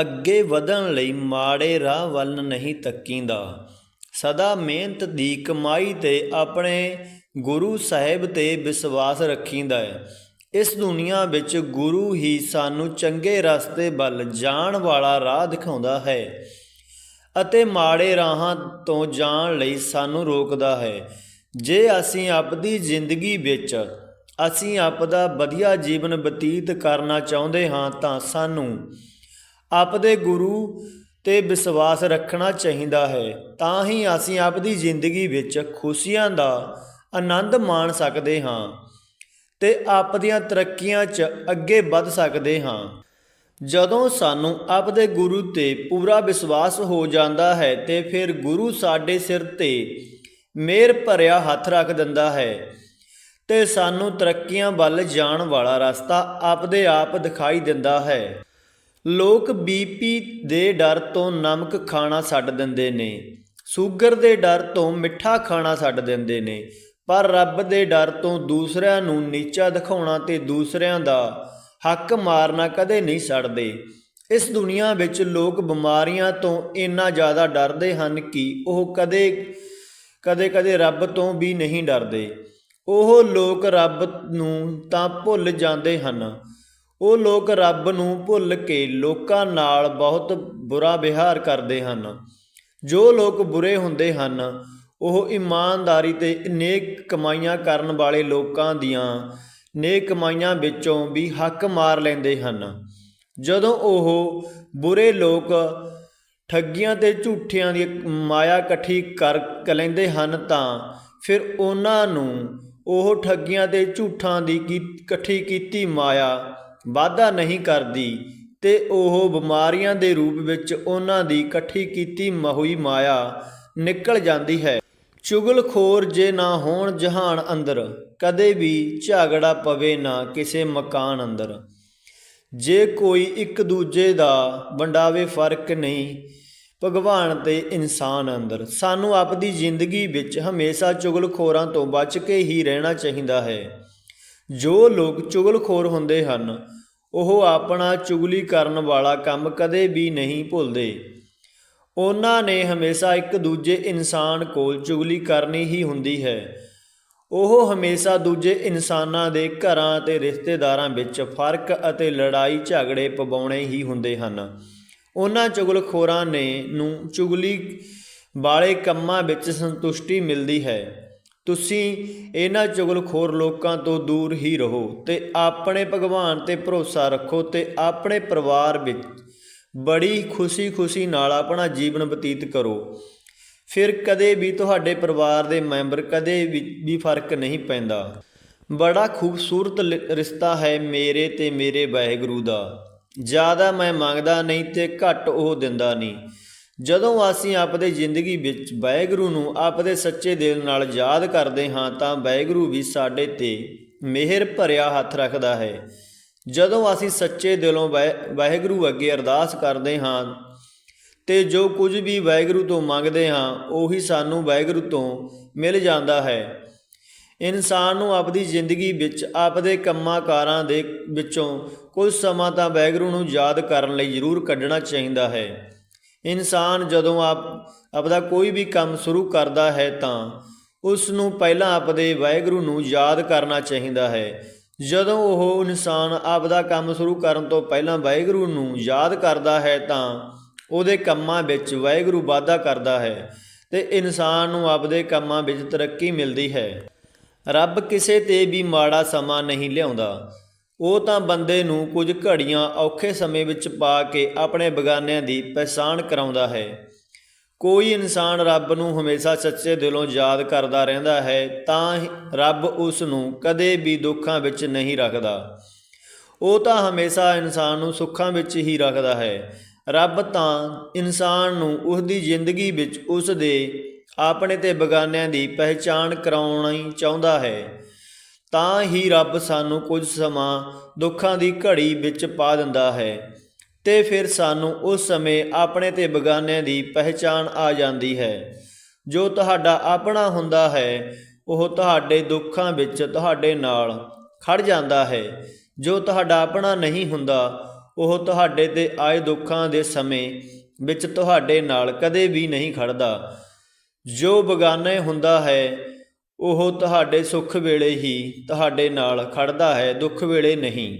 ਅੱਗੇ ਵਧਣ ਲਈ ਮਾੜੇ ਰਾਹ ਵੱਲ ਨਹੀਂ ਤੱਕੀਦਾ। ਸਦਾ ਮਿਹਨਤ ਦੀ ਕਮਾਈ ਤੇ ਆਪਣੇ ਗੁਰੂ ਸਾਹਿਬ ਤੇ ਵਿਸ਼ਵਾਸ ਰੱਖੀਦਾ ਹੈ। ਇਸ ਦੁਨੀਆ ਵਿੱਚ ਗੁਰੂ ਹੀ ਸਾਨੂੰ ਚੰਗੇ ਰਸਤੇ ਵੱਲ ਜਾਣ ਵਾਲਾ ਰਾਹ ਦਿਖਾਉਂਦਾ ਹੈ ਅਤੇ ਮਾੜੇ ਰਾਹਾਂ ਤੋਂ ਜਾਣ ਲਈ ਸਾਨੂੰ ਰੋਕਦਾ ਹੈ। ਜੇ ਅਸੀਂ ਆਪਦੀ ਜ਼ਿੰਦਗੀ ਵਿੱਚ ਅਸੀਂ ਆਪਦਾ ਵਧੀਆ ਜੀਵਨ ਬਤੀਤ ਕਰਨਾ ਚਾਹੁੰਦੇ ਹਾਂ ਤਾਂ ਸਾਨੂੰ ਆਪਦੇ ਗੁਰੂ ਤੇ ਵਿਸ਼ਵਾਸ ਰੱਖਣਾ ਚਾਹੀਦਾ ਹੈ। ਤਾਂ ਹੀ ਅਸੀਂ ਆਪਦੀ ਜ਼ਿੰਦਗੀ ਵਿੱਚ ਖੁਸ਼ੀਆਂ ਦਾ ਆਨੰਦ ਮਾਣ ਸਕਦੇ ਹਾਂ ਤੇ ਆਪਦੀਆਂ ਤਰੱਕੀਆਂ 'ਚ ਅੱਗੇ ਵੱਧ ਸਕਦੇ ਹਾਂ। ਜਦੋਂ ਸਾਨੂੰ ਆਪਦੇ ਗੁਰੂ ਤੇ ਪੂਰਾ ਵਿਸ਼ਵਾਸ ਹੋ ਜਾਂਦਾ ਹੈ ਤੇ ਫਿਰ ਗੁਰੂ ਸਾਡੇ ਸਿਰ ਤੇ ਮਿਹਰ ਭਰਿਆ ਹੱਥ ਰੱਖ ਦਿੰਦਾ ਹੈ ਤੇ ਸਾਨੂੰ ਤਰੱਕੀਆਂ ਵੱਲ ਜਾਣ ਵਾਲਾ ਰਸਤਾ ਆਪਦੇ ਆਪ ਦਿਖਾਈ ਦਿੰਦਾ ਹੈ। ਲੋਕ ਬੀਪੀ ਦੇ ਡਰ ਤੋਂ ਨਮਕ ਖਾਣਾ ਛੱਡ ਦਿੰਦੇ ਨੇ। ਸ਼ੂਗਰ ਦੇ ਡਰ ਤੋਂ ਮਿੱਠਾ ਖਾਣਾ ਛੱਡ ਦਿੰਦੇ ਨੇ। ਪਰ ਰੱਬ ਦੇ ਡਰ ਤੋਂ ਦੂਸਰਿਆਂ ਨੂੰ ਨੀਚਾ ਦਿਖਾਉਣਾ ਤੇ ਦੂਸਰਿਆਂ ਦਾ ਹੱਕ ਮਾਰਨਾ ਕਦੇ ਨਹੀਂ ਛੱਡਦੇ। ਇਸ ਦੁਨੀਆ ਵਿੱਚ ਲੋਕ ਬਿਮਾਰੀਆਂ ਤੋਂ ਇੰਨਾ ਜ਼ਿਆਦਾ ਡਰਦੇ ਹਨ ਕਿ ਉਹ ਕਦੇ ਕਦੇ ਕਦੇ ਰੱਬ ਤੋਂ ਵੀ ਨਹੀਂ ਡਰਦੇ। ਉਹ ਲੋਕ ਰੱਬ ਨੂੰ ਤਾਂ ਭੁੱਲ ਜਾਂਦੇ ਹਨ। ਉਹ ਲੋਕ ਰੱਬ ਨੂੰ ਭੁੱਲ ਕੇ ਲੋਕਾਂ ਨਾਲ ਬਹੁਤ ਬੁਰਾ ਵਿਹਾਰ ਕਰਦੇ ਹਨ। ਜੋ ਲੋਕ ਬੁਰੇ ਹੁੰਦੇ ਹਨ, ਉਹ ਇਮਾਨਦਾਰੀ ਤੇ ਨੇਕ ਕਮਾਈਆਂ ਕਰਨ ਵਾਲੇ ਲੋਕਾਂ ਦੀਆਂ ਨੇਕ ਕਮਾਈਆਂ ਵਿੱਚੋਂ ਵੀ ਹੱਕ ਮਾਰ ਲੈਂਦੇ ਹਨ। ਜਦੋਂ ਉਹ ਬੁਰੇ ਲੋਕ ਠੱਗੀਆਂ ਤੇ ਝੂਠਿਆਂ ਦੀ ਮਾਇਆ ਇਕੱਠੀ ਕਰ ਲੈਂਦੇ ਹਨ ਤਾਂ ਫਿਰ ਉਹਨਾਂ ਨੂੰ ਉਹ ਠੱਗੀਆਂ ਤੇ ਝੂਠਾਂ ਦੀ ਕੀ- ਇਕੱਠੀ ਕੀਤੀ ਮਾਇਆ ਵਾਧਾ ਨਹੀਂ ਕਰਦੀ ਤੇ ਉਹ ਬਿਮਾਰੀਆਂ ਦੇ ਰੂਪ ਵਿੱਚ ਉਹਨਾਂ ਦੀ ਇਕੱਠੀ ਕੀਤੀ ਹੋਈ ਮਾਇਆ ਨਿਕਲ ਜਾਂਦੀ ਹੈ। ਚੁਗਲਖੋਰ ਜੇ ਨਾ ਹੋਣ ਜਹਾਨ ਅੰਦਰ, ਕਦੇ ਵੀ ਝਗੜਾ ਪਵੇ ਨਾ ਕਿਸੇ ਮਕਾਨ ਅੰਦਰ। ਜੇ ਕੋਈ ਇੱਕ ਦੂਜੇ ਦਾ ਵੰਡਾਵੇ ਫ਼ਰਕ ਨਹੀਂ, ਭਗਵਾਨ ਤੇ ਇਨਸਾਨ ਅੰਦਰ। ਸਾਨੂੰ ਆਪਦੀ ਜ਼ਿੰਦਗੀ ਵਿੱਚ ਹਮੇਸ਼ਾ ਚੁਗਲਖੋਰਾਂ ਤੋਂ ਬਚ ਕੇ ਹੀ ਰਹਿਣਾ ਚਾਹੀਦਾ ਹੈ। ਜੋ ਲੋਕ ਚੁਗਲਖੋਰ ਹੁੰਦੇ ਹਨ, ਉਹ ਆਪਣਾ ਚੁਗਲੀ ਕਰਨ ਵਾਲਾ ਕੰਮ ਕਦੇ ਵੀ ਨਹੀਂ ਭੁੱਲਦੇ। ਉਹਨਾਂ ਨੇ ਹਮੇਸ਼ਾ ਇੱਕ ਦੂਜੇ ਇਨਸਾਨ ਕੋਲ ਚੁਗਲੀ ਕਰਨੀ ਹੀ ਹੁੰਦੀ ਹੈ। ਉਹ ਹਮੇਸ਼ਾ ਦੂਜੇ ਇਨਸਾਨਾਂ ਦੇ ਘਰਾਂ ਅਤੇ ਰਿਸ਼ਤੇਦਾਰਾਂ ਵਿੱਚ ਫ਼ਰਕ ਅਤੇ ਲੜਾਈ ਝਗੜੇ ਪਵਾਉਣੇ ਹੀ ਹੁੰਦੇ ਹਨ। ਉਹਨਾਂ ਚੁਗਲਖੋਰਾਂ ਨੇ ਨੂੰ ਚੁਗਲੀ ਵਾਲੇ ਕੰਮਾਂ ਵਿੱਚ ਸੰਤੁਸ਼ਟੀ ਮਿਲਦੀ ਹੈ। ਤੁਸੀਂ ਇਹਨਾਂ ਚੁਗਲਖੋਰ ਲੋਕਾਂ ਤੋਂ ਦੂਰ ਹੀ ਰਹੋ ਤੇ ਆਪਣੇ ਭਗਵਾਨ ਤੇ ਭਰੋਸਾ ਰੱਖੋ ਤੇ ਆਪਣੇ ਪਰਿਵਾਰ ਵਿੱਚ ਬੜੀ ਖੁਸ਼ੀ-ਖੁਸ਼ੀ ਨਾਲ ਆਪਣਾ ਜੀਵਨ ਬਤੀਤ ਕਰੋ। ਫਿਰ ਕਦੇ ਵੀ ਤੁਹਾਡੇ ਪਰਿਵਾਰ ਦੇ ਮੈਂਬਰ ਕਦੇ ਵੀ ਵੀ ਫ਼ਰਕ ਨਹੀਂ ਪੈਂਦਾ। ਬੜਾ ਖੂਬਸੂਰਤ ਲ- ਰਿਸ਼ਤਾ ਹੈ ਮੇਰੇ ਤੇ ਮੇਰੇ ਵਾਹਿਗੁਰੂ ਦਾ। ਜ਼ਿਆਦਾ ਮੈਂ ਮੰਗਦਾ ਨਹੀਂ ਤੇ ਘੱਟ ਉਹ ਦਿੰਦਾ ਨਹੀਂ। ਜਦੋਂ ਅਸੀਂ ਆਪਦੇ ਜ਼ਿੰਦਗੀ ਵਿੱਚ ਵਾਹਿਗੁਰੂ ਨੂੰ ਆਪਦੇ ਸੱਚੇ ਦਿਲ ਨਾਲ ਯਾਦ ਕਰਦੇ ਹਾਂ ਤਾਂ ਵਾਹਿਗੁਰੂ ਵੀ ਸਾਡੇ ਤੇ ਮਿਹਰ ਭਰਿਆ ਹੱਥ ਰੱਖਦਾ ਹੈ। ਜਦੋਂ ਅਸੀਂ ਸੱਚੇ ਦਿਲੋਂ ਵਾਹਿ- ਵਾਹਿਗੁਰੂ ਅੱਗੇ ਅਰਦਾਸ ਕਰਦੇ ਹਾਂ ਤੇ ਜੋ ਕੁਝ ਵੀ ਵਾਹਿਗੁਰੂ ਤੋਂ ਮੰਗਦੇ ਹਾਂ, ਉਹੀ ਸਾਨੂੰ ਵਾਹਿਗੁਰੂ ਤੋਂ ਮਿਲ ਜਾਂਦਾ ਹੈ। ਇਨਸਾਨ ਨੂੰ ਆਪਣੀ ਜ਼ਿੰਦਗੀ ਵਿੱਚ ਆਪਦੇ ਕੰਮਾਂ ਕਾਰਾਂ ਦੇ ਵਿੱਚੋਂ ਕੁਝ ਸਮਾਂ ਤਾਂ ਵਾਹਿਗੁਰੂ ਨੂੰ ਯਾਦ ਕਰਨ ਲਈ ਜ਼ਰੂਰ ਕੱਢਣਾ ਚਾਹੀਦਾ ਹੈ। ਇਨਸਾਨ ਜਦੋਂ ਆਪ, ਆਪਦਾ ਕੋਈ ਵੀ ਕੰਮ ਸ਼ੁਰੂ ਕਰਦਾ ਹੈ ਤਾਂ ਉਸ ਨੂੰ ਪਹਿਲਾਂ ਆਪਦੇ ਵਾਹਿਗੁਰੂ ਨੂੰ ਯਾਦ ਕਰਨਾ ਚਾਹੀਦਾ ਹੈ। ਜਦੋਂ ਉਹ ਇਨਸਾਨ ਆਪਦਾ ਕੰਮ ਸ਼ੁਰੂ ਕਰਨ ਤੋਂ ਪਹਿਲਾਂ ਵਾਹਿਗੁਰੂ ਨੂੰ ਯਾਦ ਕਰਦਾ ਹੈ ਤਾਂ ਉਹਦੇ ਕੰਮਾਂ ਵਿੱਚ ਵਾਹਿਗੁਰੂ ਵਾਧਾ ਕਰਦਾ ਹੈ ਤੇ ਇਨਸਾਨ ਨੂੰ ਆਪਦੇ ਕੰਮਾਂ ਵਿੱਚ ਤਰੱਕੀ ਮਿਲਦੀ ਹੈ। ਰੱਬ ਕਿਸੇ ਤੇ ਵੀ ਮਾੜਾ ਸਮਾਂ ਨਹੀਂ ਲਿਆਉਂਦਾ। ਉਹ ਤਾਂ ਬੰਦੇ ਨੂੰ ਕੁਝ ਘੜੀਆਂ ਔਖੇ ਸਮੇਂ ਵਿੱਚ ਪਾ ਕੇ ਆਪਣੇ ਬਗਾਨਿਆਂ ਦੀ ਪਛਾਣ ਕਰਾਉਂਦਾ ਹੈ। ਕੋਈ ਇਨਸਾਨ ਰੱਬ ਨੂੰ ਹਮੇਸ਼ਾ ਸੱਚੇ ਦਿਲੋਂ ਯਾਦ ਕਰਦਾ ਰਹਿੰਦਾ ਹੈ, ਤਾਂ ਹੀ ਰੱਬ ਉਸ ਨੂੰ ਕਦੇ ਵੀ ਦੁੱਖਾਂ ਵਿੱਚ ਨਹੀਂ ਰੱਖਦਾ। ਉਹ ਤਾਂ ਹਮੇਸ਼ਾ ਇਨਸਾਨ ਨੂੰ ਸੁੱਖਾਂ ਵਿੱਚ ਹੀ ਰੱਖਦਾ ਹੈ। ਰੱਬ ਤਾਂ ਇਨਸਾਨ ਨੂੰ ਉਸ ਦੀ ਜ਼ਿੰਦਗੀ ਵਿੱਚ ਉਸ ਦੇ ਆਪਣੇ ਤੇ ਬਗਾਨਿਆਂ ਦੀ ਪਹਿਚਾਣ ਕਰਾਉਣੀ ਚਾਹੁੰਦਾ ਹੈ। ਤਾਂ ਹੀ ਰੱਬ ਸਾਨੂੰ ਕੁਝ ਸਮਾਂ ਦੁੱਖਾਂ ਦੀ ਘੜੀ ਵਿੱਚ ਪਾ ਦਿੰਦਾ ਹੈ ਤੇ ਫਿਰ ਸਾਨੂੰ ਉਸ ਸਮੇਂ ਆਪਣੇ ਤੇ ਬਗਾਨਿਆਂ ਦੀ ਪਹਿਚਾਣ ਆ ਜਾਂਦੀ ਹੈ। ਜੋ ਤੁਹਾਡਾ ਆਪਣਾ ਹੁੰਦਾ ਹੈ, ਉਹ ਤੁਹਾਡੇ ਦੁੱਖਾਂ ਵਿੱਚ ਤੁਹਾਡੇ ਨਾਲ ਖੜ ਜਾਂਦਾ ਹੈ। ਜੋ ਤੁਹਾਡਾ ਆਪਣਾ ਨਹੀਂ ਹੁੰਦਾ, ਉਹ ਤੁਹਾਡੇ ਤੇ ਆਏ ਦੁੱਖਾਂ ਦੇ ਸਮੇਂ ਵਿੱਚ ਤੁਹਾਡੇ ਨਾਲ ਕਦੇ ਵੀ ਨਹੀਂ ਖੜਦਾ। ਜੋ ਬਗਾਨੇ ਹੁੰਦਾ ਹੈ ਉਹ ਤੁਹਾਡੇ ਸੁੱਖ ਵੇਲੇ ਹੀ ਤੁਹਾਡੇ ਨਾਲ ਖੜ੍ਹਦਾ ਹੈ ਦੁੱਖ ਵੇਲੇ ਨਹੀਂ।